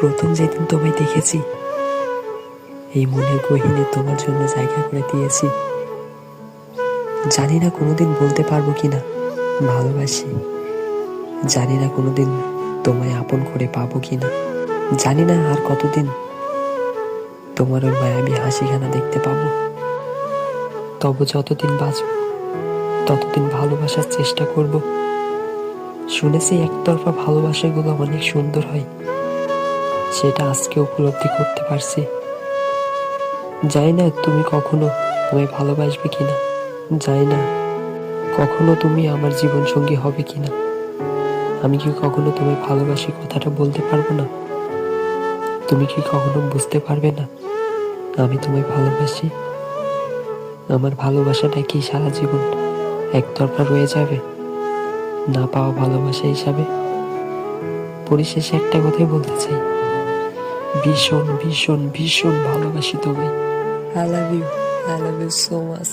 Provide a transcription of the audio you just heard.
প্রথম যেদিন তোমায় দেখেছি, এই মনের গহিনে তোমার জন্য জায়গা করে দিয়েছি। জানি না কোনোদিন বলতে পারব কিনা, ভালোবাসি। জানি না কোনোদিন তোমায় আপন করে পাবো কিনা। জানি না আর কতদিন তোমার ওই মায়াবী হাসিখানা দেখতে পাবো। তবে যতদিন বাঁচব, ততদিন ভালোবাসার চেষ্টা করব। শুনেছি একতরফা ভালোবাসাগুলো অনেক সুন্দর হয়। সেটা আজকে উপলব্ধি করতে পারছি। জানি না তুমি কখনো আমায় ভালোবাসবে কিনা। জানি না কখনো তুমি আমার জীবন সঙ্গী হবে কিনা। আমি কি কখনো তোমায় ভালোবাসি কথাটা বলতে পারব না? তুমি কি কখনো বুঝতে পারবে না আমি তোমায় ভালোবাসি? আমার ভালোবাসাটা কি সারা জীবন একতরফা রয়ে যাবে? না পাওয়া ভালোবাসা হিসাবে? পরিশেষে একটা কথাই বলতে চাই। ভীষণ ভীষণ ভীষণ ভালোবাসি তুমি I love you I love you so much